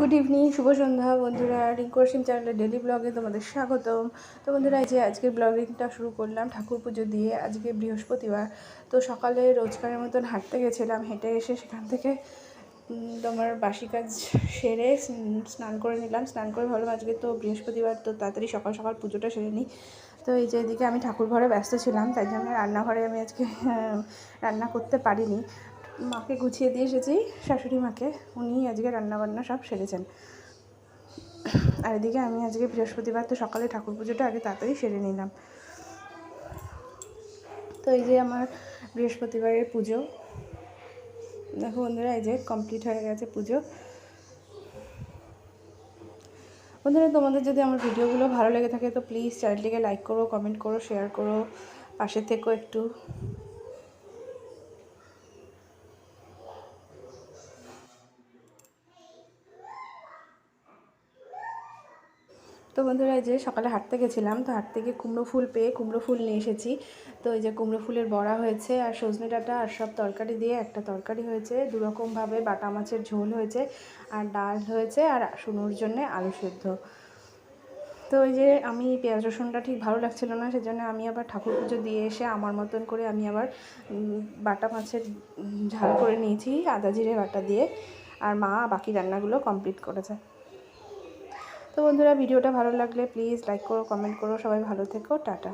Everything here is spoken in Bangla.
গুড ইভিনিং শুভ সন্ধ্যা বন্ধুরা রিঙ্কোশিন চ্যানেলের ডেলি ব্লগে তোমাদের স্বাগতম। তো বন্ধুরা যে আজকের ব্লগিংটা শুরু করলাম ঠাকুর পুজো দিয়ে, আজকে বৃহস্পতিবার। তো সকালে রোজকারের মতন হাঁটতে গেছিলাম, হেঁটে এসে সেখান থেকে তোমার বাসি কাজ সেরে স্নান করে নিলাম। স্নান করে ভাবলাম আজকে তো বৃহস্পতিবার, তো তাড়াতাড়ি সকাল সকাল পুজোটা সেরে নিই। তো এই যে এদিকে আমি ঠাকুর ঘরে ব্যস্ত ছিলাম, তাই জন্য রান্নাঘরে আমি আজকে রান্না করতে পারিনি। মাকে গুছিয়ে দিয়ে এসেছি, শাশুড়ি মাকে। উনি আজকে রান্নাবান্না সব সেরেছেন। আর এদিকে আমি আজকে বৃহস্পতিবার, তো সকালে ঠাকুর পুজোটা আগে তাড়াতাড়ি সেরে নিলাম। তো এই যে আমার বৃহস্পতিবারের পুজো। দেখো বন্ধুরা, এই যে কমপ্লিট হয়ে গেছে পুজো। বন্ধুরা, তোমাদের যদি আমার ভিডিওগুলো ভালো লেগে থাকে, তো প্লিজ চ্যানেলটিকে লাইক করো কমেন্ট করো শেয়ার করো, পাশে থেকো একটু। তো বন্ধুরা এই যে সকালে হাঁটতে গেছিলাম, তো হাঁটতে গিয়ে কুমড়ো ফুল পেয়ে কুমড়ো ফুল নিয়ে এসেছি। তো এই যে কুমড়ো ফুলের বড়া হয়েছে আর সজনে ডাঁটা আর সব তরকারি দিয়ে একটা তরকারি হয়েছে। দুরকমভাবে বাটা মাছের ঝোল হয়েছে আর ডাল হয়েছে আর শুনুর জন্যে আলু সেদ্ধ। তো ওই যে আমি পেঁয়াজ রসুনটা ঠিক ভালো লাগছিল না, সেজন্য আমি আবার ঠাকুর পুজো দিয়ে এসে আমার মতন করে আমি আবার বাটা মাছের ঝাল করে নিয়েছি আদা জিরে বাটা দিয়ে। আর মা বাকি রান্নাগুলো কমপ্লিট করেছে। তো বন্ধুরা ভিডিওটা ভালো লাগলে প্লিজ লাইক করো কমেন্ট করো সবাই ভালো থেকো টাটা।